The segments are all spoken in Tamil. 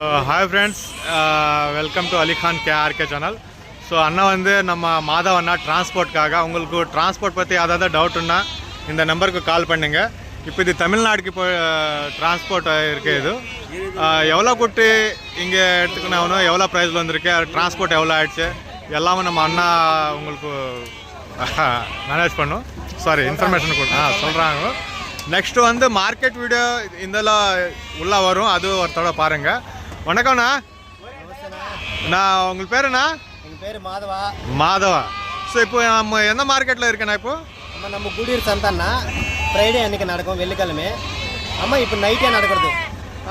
Hi friends welcome to Ali Khan KRK channel so அண்ணா வந்து நம்ம மாதவ் அண்ணா டிரான்ஸ்போர்ட்காக உங்களுக்கு டிரான்ஸ்போர்ட் பற்றி ஏதாவது டவுட்டுன்னா இந்த நம்பருக்கு கால் பண்ணுங்க. இப்போ இது தமிழ்நாடுக்கு இப்போ டிரான்ஸ்போர்ட் uh, இருக்கு இது. Uh, எவ்வளோ கூட்டி இங்கே எடுத்துக்கணும் எவ்வளோ ப்ரைஸில் வந்திருக்கு டிரான்ஸ்போர்ட் எவ்வளோ ஆயிடுச்சு எல்லாமே நம்ம அண்ணா உங்களுக்கு மேனேஜ் பண்ணும். சாரி இன்ஃபர்மேஷன் கொடு ஆ சொல்கிறாங்க நெக்ஸ்ட்டு வந்து மார்க்கெட் வீடியோ இதெல்லாம் உள்ளே வரும் அது ஒருத்தோட பாருங்கள் வணக்கம்ண்ணா. நான் உங்களுக்கு பேருண்ணா? எங்கள் பேர் மாதவா. மாதவா. ஸோ இப்போ நம்ம எந்த மார்க்கெட்டில் இருக்கேண்ணா இப்போ? நம்ம நம்ம குடியூர் சந்தானா ஃப்ரைடே அன்னைக்கு நடக்கும் வெள்ளிக்கிழமை. ஆமாம் இப்போ நைட்டே நடக்கிறது.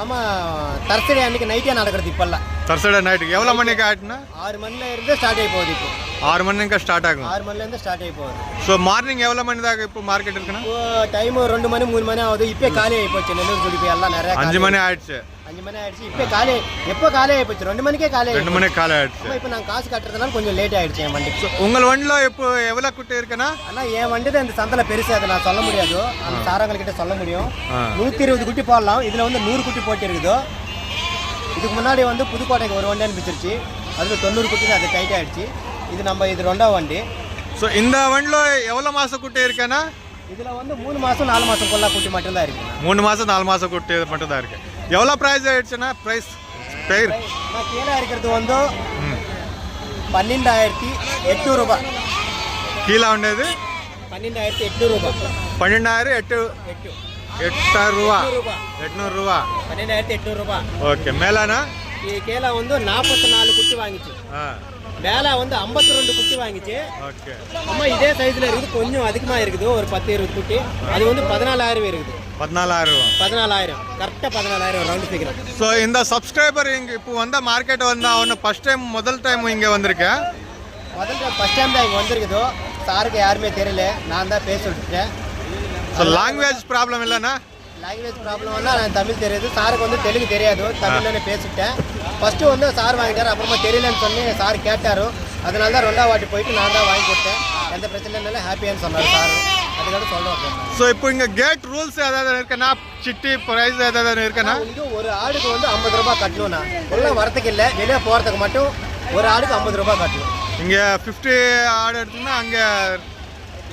ஆமாம் தர்சடே அன்னைக்கு நைட்டே நடக்கிறது இப்போல்லாம். தர்சடே நைட்டுக்கு எவ்வளோ மணிக்கு ஆகிட்டுண்ணா ஆறு மணில இருந்து ஸ்டார்ட் ஆகி போகுது இப்போ. ஆறு மணிக்கு ஸ்டார்ட் ஆகும். ஆறு மணிலேருந்து ஸ்டார்ட் ஆகி போகுது. ஸோ மார்னிங் எவ்வளோ மணி தாங்க இப்போ மார்க்கெட் இப்போ டைம் ரெண்டு மணி மூணு மணி ஆகுது. இப்போ காலி ஆகி போச்சு. நெல்லூர் குடிப்பு எல்லாம் நிறைய அஞ்சு மணி ஆயிடுச்சு. அஞ்சு மணி ஆயிடுச்சு. இப்போ காலி எப்போ காலி ஆகி போச்சு? ரெண்டு மணிக்கே காலி ரெண்டு காலை ஆயிடுச்சு. இப்போ நான் காசு கட்டுறதுனால கொஞ்சம் லேட் ஆயிடுச்சு என் வண்டிக்கு. உங்கள் வண்டியில் இப்போ எவ்வளோ குட்டி இருக்குண்ணா ஆனால் என் வண்டி தான் இந்த சந்தில் பெருசு அதை நான் சொல்ல முடியாது. அந்த சாரங்கள்கிட்ட சொல்ல முடியும். நூற்றி இருபது குட்டி போடலாம். இதில் வந்து நூறு குட்டி போட்டு இருக்குதோ இதுக்கு முன்னாடி வந்து புதுக்கோட்டைக்கு ஒரு வண்டி அனுப்பிச்சிருச்சு. அதில் தொண்ணூறு குட்டி அது டைட் ஆயிடுச்சு. இது நம்ம இது ரெண்டாவது வண்டி. ஸோ இந்த வண்டியில் எவ்வளோ மாதம் குட்டி இருக்கேண்ணா இதில் வந்து மூணு மாதம் நாலு மாதம் கொள்ளா குட்டி மட்டும்தான் இருக்கு. மூணு மாதம் நாலு மாதம் குட்டி மட்டும் தான் இருக்கு. எவ்வளோ ப்ரைஸ் ஆயிடுச்சுன்னா ப்ரைஸ் பெயர்? கீழே இருக்கிறது வந்து பன்னெண்டாயிரத்தி எட்நூறுபா. கீழே உண்டது பன்னெண்டாயிரத்தி எட்நூறுபா. பன்னெண்டாயிரம் எட்டு எட்டு. எட்டாயிரம் ரூபா எட்நூறுரூவா. பன்னெண்டாயிரத்தி எட்நூறுபா. ஓகே மேலானா கீழே வந்து நாற்பத்தி நாலு குட்டி வாங்கிச்சு. மேலே வந்து ஐம்பத்தி ரெண்டு குட்டி வாங்கிச்சு. அம்மா இதே சைஸில் இருக்குது. கொஞ்சம் அதிகமாக இருக்குது. ஒரு பத்து இருபது குட்டி. அது வந்து பதினாலாயிரம் இருக்குது. பதினாலாயிரம் பதினாலாயிரம். கரெக்டாக பதினாலாயிரம் ரவுண்டு சீக்கிரம் ஸோ இந்த சப்ஸ்கிரைபர் இங்கே இப்போ வந்த மார்க்கெட் வந்தா அவனு ஃபர்ஸ்ட் டைம் முதல் டைம் இங்கே வந்திருக்கேன் முதல்ல ஃபஸ்ட் டைம் தான் இங்கே வந்திருக்குதோ? சாருக்கு யாருமே தெரியல. நான் தான் பேச ஸோ லாங்குவேஜ் ப்ராப்ளம் இல்லைண்ணா லாங்குவேஜ் ப்ராப்ளம்னா நான் தமிழ் தெரியுது. சாருக்கு வந்து தெலுங்கு தெரியாது. தமிழ்லன்னு பேசிட்டேன். ஃபஸ்ட்டு வந்து சார் வாங்கிட்டார் அப்புறமா தெரியலன்னு சொல்லி சார் கேட்டார். அதனால தான் ரெண்டாவது வாட்டி போயிட்டு நான் தான் வாங்கி கொடுத்தேன். எந்த பிரச்சனை இல்லை ஹாப்பியான்னு சொன்னார் சார். அதுக்காக சொல்லுவேன் ஸோ இப்போ இங்கே கேட் ரூல்ஸ் ஏதாவது இருக்குண்ணா சிட்டி ப்ரைஸ் ஏதாவது இருக்குண்ணா இது ஒரு ஆடுக்கு வந்து ஐம்பது ரூபாய் கட்டணும்ண்ணா உள்ள வரத்துக்கு இல்லை வெளியே போகிறதுக்கு மட்டும் ஒரு ஆடுக்கு ஐம்பது ரூபாய் கட்டணும். இங்கே ஃபிஃப்டி ஆடு எடுத்தோம்னா அங்கே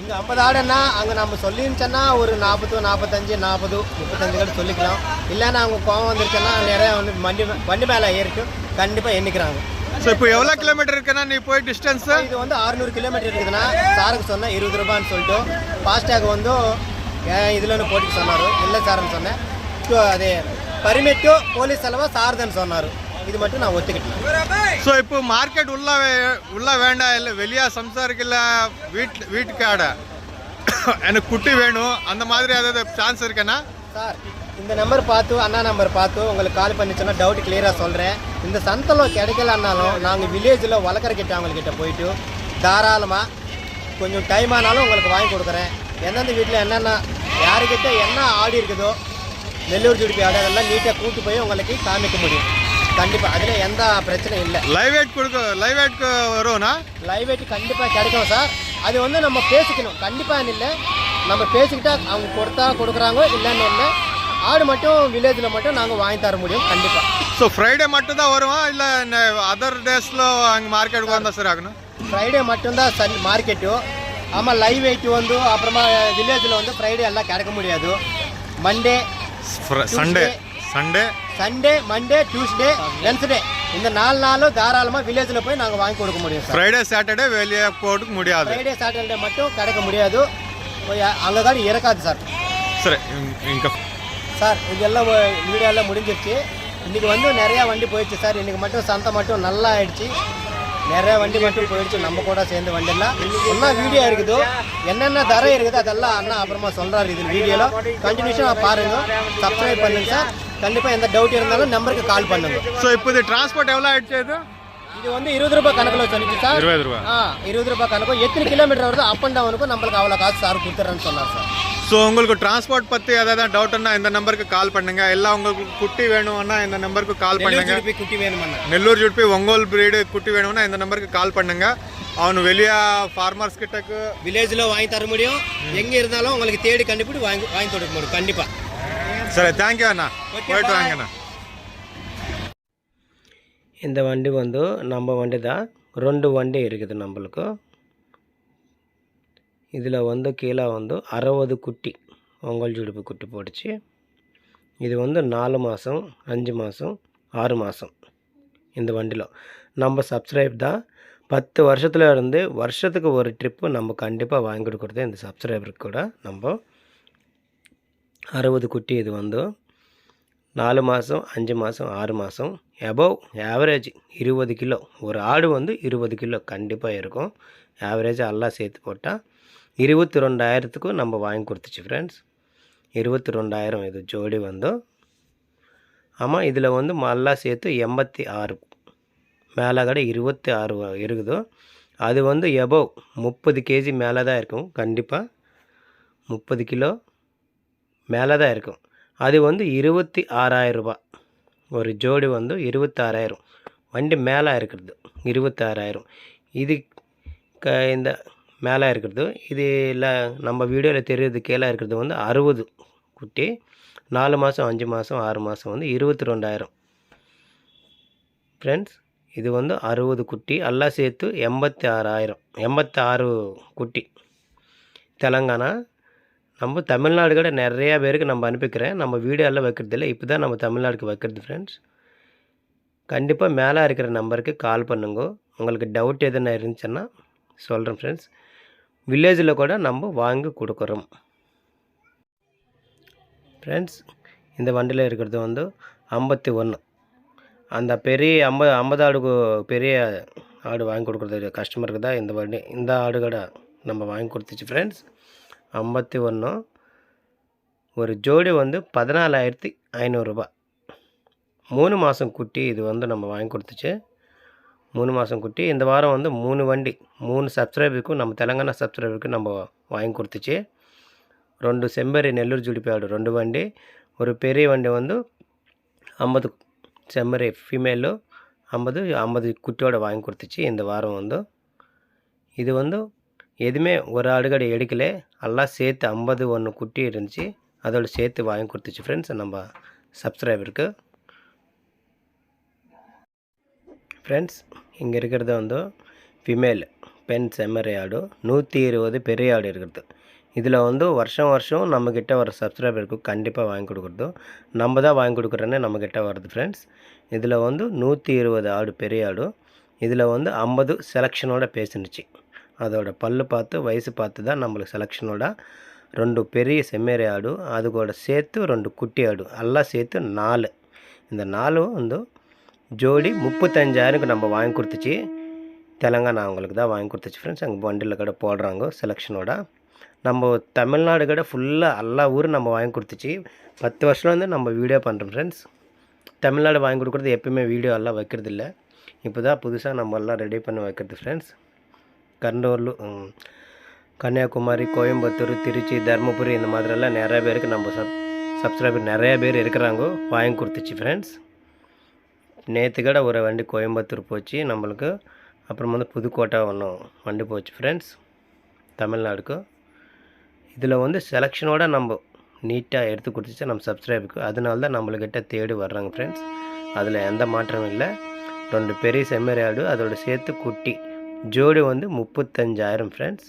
இங்கே ஐம்பது ஆடுன்னா அங்கே நம்ம சொல்லிருச்சோன்னா ஒரு நாற்பது நாற்பத்தஞ்சு நாற்பது முப்பத்தஞ்சு கூட சொல்லிக்கலாம். இல்லைன்னா அவங்க கோவம் வந்துருச்சுன்னா நிறைய வந்து வண்டி வண்டி மேலே ஏறிட்டு கண்டிப்பாக எண்ணிக்கிறாங்க. ஸோ இப்போ எவ்வளோ கிலோமீட்டர் இருக்குண்ணா நீ போய் டிஸ்டன்ஸு இது வந்து 600 கிலோமீட்டர் இருக்குதுன்னா சாருக்கு சொன்னேன் இருபது ரூபான்னு சொல்லிட்டு. ஃபாஸ்டேக் வந்து ஏன் இதில் போட்டிக்கு சொன்னார்? இல்லை சார்னு சொன்னேன். ஸோ அது பர்மிட்டு போலீஸ் செலவாக சார்தன்னு சொன்னார். இது மட்டும் நான் ஒத்துக்கிட்டேன். ஸோ இப்போ மார்க்கெட் உள்ள உள்ள வேண்டாம் இல்லை வெளியே சம்சாருக்கு இல்லை வீட்டு வீட்டுக்கு ஆட எனக்கு குட்டி வேணும். அந்த மாதிரி ஏதாவது சான்ஸ் இருக்கேண்ணா சார் இந்த நம்பர் பார்த்து அண்ணா நம்பர் பார்த்து உங்களுக்கு கால் பண்ணிச்சுன்னா டவுட் கிளியராக சொல்கிறேன் இந்த சந்தலம் கிடைக்கலன்னாலும் நாங்கள் வில்லேஜில் வளர்க்குறக்கிட்ட அவங்கக்கிட்ட போயிட்டு தாராளமாக கொஞ்சம் டைம் ஆனாலும் உங்களுக்கு வாங்கி கொடுக்குறேன். எந்தெந்த வீட்டில் என்னென்ன யாருக்கிட்ட என்ன ஆடி இருக்குதோ நெல்லூர் ஜுடிப்பி ஆடு அதெல்லாம் நீட்டாக கூட்டு போய் உங்களுக்கு காமிக்க முடியும். கண்டிப்பாக அதில் எந்த பிரச்சனையும் இல்லை. லைவ் வெயிட் கொடுக்க லைவ் வெயிட்க்கு வரும்ண்ணா லைவ் வெயிட் கண்டிப்பாக கிடைக்கும் சார் அது வந்து நம்ம பேசிக்கணும். கண்டிப்பாக இல்லை. நம்ம பேசிக்கிட்டா அவங்க கொடுத்தா கொடுக்குறாங்க இல்லைன்னு இல்லை. ஆடு மட்டும் வில்லேஜில் மட்டும் நாங்கள் வாங்கி தர முடியும் கண்டிப்பாக ஸோ ஃப்ரைடே மட்டும் தான் வருமா? இல்லை அதர் டேஸில் அங்கே மார்க்கெட்டுக்கு வந்தால் சரி ஆகணும்? ஃப்ரைடே மட்டும்தான் சன் மார்க்கெட்டு ஆமாம் லைவ் வெயிட் வந்து அப்புறமா வில்லேஜில் வந்து ஃப்ரைடே எல்லாம் கிடைக்க முடியாது. Monday Sunday Sunday. Sunday Monday Tuesday Wednesday. இந்த நாலு நாளும் தாராளமாக வில்லேஜில் போய் நாங்கள் வாங்கி கொடுக்க முடியும் ஃப்ரைடே சாட்டர்டே வெளியே போட்டுக்க முடியாது. ஃப்ரைடே சாட்டர்டே மட்டும் கிடைக்க முடியாது. அங்கே தான் இறக்காது சார். சரி சார் இதெல்லாம் வீடியோலாம் முடிஞ்சிருச்சு. இன்றைக்கி வந்து நிறையா வண்டி போயிடுச்சு சார். இன்றைக்கி மட்டும் சந்தை மட்டும் நல்லா ஆயிடுச்சு. நிறைய வண்டி மட்டும் போயிடுச்சு. நம்ம கூட சேர்ந்து வண்டியெல்லாம். என்ன வீடியோ இருக்குதோ? என்னென்ன தரம் இருக்குது? அதெல்லாம் அண்ணா அப்புறமா சொல்கிறாரு இது வீடியோவில் கண்டினியூஷனாக பாருங்கள் சப்ஸ்கிரைப் பண்ணுங்க சார். கண்டிப்பாக எந்த டவுட் இருந்தாலும் நம்பருக்கு கால் பண்ணுங்க. ஸோ இப்போ இது டிரான்ஸ்போர்ட் எவ்வளோ ஆயிடுச்சு இது? இது வந்து இருபது ரூபாய் கணக்கில் சொல்லிச்சு சார். இருபது ரூபா. ஆ இருபது ரூபாய் கணக்கு. எத்தனை கிலோமீட்டர் வருதோ அப் அண்ட் டவுனுக்கும் நம்மளுக்கு அவ்வளோ காசு சார் கொடுத்துட்றேன்னு சொன்னார் சார். ஸோ உங்களுக்கு டிரான்ஸ்போர்ட் பற்றி ஏதாவது டவுட்னா இந்த நம்பருக்கு கால் பண்ணுங்க. எல்லாம் உங்களுக்கு குட்டி வேணும்னா இந்த நம்பருக்கு கால் பண்ணுங்க. குட்டி வேணுமண்ணா. நெல்லூர் ஜுட்பி ஒங்கோல் பிரீடு குட்டி வேணும்னா இந்த நம்பருக்கு கால் பண்ணுங்க. அவனு வெளியே ஃபார்மர்ஸ் கிட்டக்கு வில்லேஜில் வாங்கி தர முடியும். எங்கே இருந்தாலும் உங்களுக்கு தேடி கண்டுபிடி வாங்கி வாங்கி கொடுக்க முடியும். கண்டிப்பாக சரி தேங்க்யூ அண்ணா. போயிட்டு. வாங்கண்ணா. இந்த வண்டி வந்து நம்ம வண்டி தான். ரெண்டு வண்டி இருக்குது நம்மளுக்கு. இதில் வந்து கீழே வந்து அறுபது குட்டி ஒங்கல் ஜுடுப்பு குட்டி போட்டுச்சு. இது வந்து நாலு மாதம் அஞ்சு மாதம் ஆறு மாதம் இந்த வண்டியில். நம்ம சப்ஸ்கிரைப் தான். பத்து வருஷத்துல இருந்து வருஷத்துக்கு ஒரு ட்ரிப்பு நம்ம கண்டிப்பாக வாங்கி கொடுக்குறது இந்த சப்ஸ்கிரைபருக்கு கூட நம்ம அறுபது குட்டி இது வந்து. நாலு மாதம் அஞ்சு மாதம் ஆறு மாதம் எபவ் ஆவரேஜ் இருபது கிலோ. ஒரு ஆடு வந்து இருபது கிலோ. கண்டிப்பாக இருக்கும். ஆவரேஜாக எல்லாம் சேர்த்து போட்டால் இருபத்தி ரெண்டாயிரத்துக்கும் நம்ம வாங்கி கொடுத்துச்சு ஃப்ரெண்ட்ஸ் இருபத்தி ரெண்டாயிரம் இது ஜோடி வந்தோம் ஆமாம் இதில் வந்து மல்லா சேர்த்து எண்பத்தி ஆறு. மேலே கடை இருபத்தி ஆறு இருக்குதோ. அது வந்து எபவ் முப்பது கேஜி மேலே தான் இருக்கும். கண்டிப்பாக முப்பது கிலோ மேலே தான் இருக்கும். அது வந்து இருபத்தி ஆறாயிரம் ரூபாய். ஒரு ஜோடி வந்து இருபத்தாறாயிரம் வண்டி மேலே இருக்கிறது இருபத்தாறாயிரம் இது க இந்த மேலே இருக்கிறது இது இல்லை நம்ம வீடியோவில் தெரியுறது கீழே இருக்கிறது வந்து அறுபது குட்டி நாலு மாதம் அஞ்சு மாதம் ஆறு மாதம் வந்து இருபத்தி ரெண்டாயிரம். ஃப்ரெண்ட்ஸ் இது வந்து அறுபது குட்டி எல்லாம் சேர்த்து எண்பத்தி ஆறாயிரம். எண்பத்தி ஆறு குட்டி. தெலங்கானா நம்ம தமிழ்நாடு கூட நிறையா பேருக்கு நம்ம அனுப்பிக்கிறேன். நம்ம வீடியோலாம் வைக்கிறது இல்லை. இப்போ தான் நம்ம தமிழ்நாடுக்கு வைக்கிறது ஃப்ரெண்ட்ஸ் கண்டிப்பாக மேலே இருக்கிற நம்பருக்கு கால் பண்ணுங்க. உங்களுக்கு டவுட் எதுனா இருந்துச்சுன்னா சொல்கிறேன் ஃப்ரெண்ட்ஸ் வில்லேஜில் கூட நம்ம வாங்கி கொடுக்குறோம். ஃப்ரெண்ட்ஸ் இந்த வண்டியில் இருக்கிறது வந்து ஐம்பத்தி ஒன்று அந்த பெரிய ஐம்பது ஐம்பது ஆடு பெரிய ஆடு வாங்கி கொடுக்குறது கஸ்டமருக்கு தான் இந்த வண்டி இந்த ஆடு கூட நம்ம வாங்கி கொடுத்துச்சு ஃப்ரெண்ட்ஸ் ஐம்பத்தி ஒன்று ஒரு ஜோடி வந்து பதினாலாயிரத்தி ஐநூறுரூபா மூணு மாதம் குட்டி இது வந்து நம்ம வாங்கி கொடுத்துச்சு. மூணு மாதம் குட்டி. இந்த வாரம் வந்து மூணு வண்டி. மூணு சப்ஸ்கிரைபருக்கும் நம்ம தெலங்கானா சப்ஸ்கிரைபருக்கும் நம்ம வாங்கி கொடுத்துச்சு. ரெண்டு செம்பரி நெல்லூர் ஜுடிப்பாடு ரெண்டு வண்டி. ஒரு பெரிய வண்டி வந்து ஐம்பது செம்மறி ஃபீமேலு ஐம்பது ஐம்பது குட்டியோட வாங்கி கொடுத்துச்சு. இந்த வாரம் வந்து இது வந்து எதுவுமே ஒரு ஆடுகடை எடுக்கல. எல்லாம் சேர்த்து ஐம்பது ஒன்று குட்டி இருந்துச்சு. அதோட சேர்த்து வாங்கி கொடுத்துச்சு ஃப்ரெண்ட்ஸ் நம்ம சப்ஸ்கிரைபருக்கு ஃப்ரெண்ட்ஸ் இங்கே இருக்கிறது வந்து ஃபிமேல் பெண் செம்மறை ஆடு. நூற்றி இருபது பெரிய ஆடு இருக்கிறது. இதில் வந்து வருஷம் வருஷம் நம்மக்கிட்ட வர சப்ஸ்கிரைபருக்கு கண்டிப்பாக வாங்கி கொடுக்குறது. நம்ம தான் வாங்கி கொடுக்குறோன்னே நம்மக்கிட்ட வருது ஃப்ரெண்ட்ஸ் இதில் வந்து நூற்றி இருபது ஆடு பெரிய ஆடு. இதில் வந்து ஐம்பது செலெக்ஷனோட பேசினுச்சு. அதோட பல்லு பார்த்து வயசு பார்த்து தான் நம்மளுக்கு செலெக்ஷனோட ரெண்டு பெரிய செம்மறி ஆடு அது கூட சேர்த்து ரெண்டு குட்டி ஆடு. எல்லாம் சேர்த்து நாலு. இந்த நாலும் வந்து ஜோடி முப்பத்தஞ்சாயிரம்க்கு நம்ம வாங்கி கொடுத்துச்சு. தெலங்கானா அவங்களுக்கு தான் வாங்கி கொடுத்துச்சு ஃப்ரெண்ட்ஸ் அங்கே வண்டியில் கூட போடுறாங்க செலெக்ஷனோட நம்ம தமிழ்நாடு கூட ஃபுல்லாக எல்லா ஊரும் நம்ம வாங்கி கொடுத்துச்சு. பத்து வருஷம் வந்து நம்ம வீடியோ பண்ணுறோம் ஃப்ரெண்ட்ஸ் தமிழ்நாடு வாங்கி கொடுக்குறது எப்பயுமே வீடியோ எல்லாம் வைக்கிறது இல்லை இப்போ தான் புதுசாக நம்ம எல்லாம் ரெடி பண்ணி வைக்கிறது ஃப்ரெண்ட்ஸ் கண்டூர்லு கன்னியாகுமரி கோயம்புத்தூர் திருச்சி தருமபுரி இந்த மாதிரிலாம் நிறைய பேருக்கு நம்ம சப் சப்ஸ்கிரைபர் நிறைய பேர் இருக்கிறாங்க. வாங்கி கொடுத்துச்சு ஃப்ரெண்ட்ஸ் நேற்று கூட ஒரு வண்டி கோயம்புத்தூர் போச்சு நம்மளுக்கு. அப்புறம் வந்து புதுக்கோட்டை ஒன்றும் வண்டி போச்சு ஃப்ரெண்ட்ஸ் தமிழ்நாடுக்கு. இதில் வந்து செலெக்ஷனோட நம்ம நீட்டாக எடுத்து கொடுத்துச்சு நம்ம சப்ஸ்கிரைபுக்கு அதனால தான் நம்மளுக்கிட்ட தேடி வர்றாங்க ஃப்ரெண்ட்ஸ் அதில் எந்த மாற்றமும் இல்லை. ரெண்டு பெரிய செம்மறி ஆடு அதோட சேர்த்து குட்டி. ஜோடி வந்து முப்பத்தஞ்சாயிரம் ஃப்ரெண்ட்ஸ்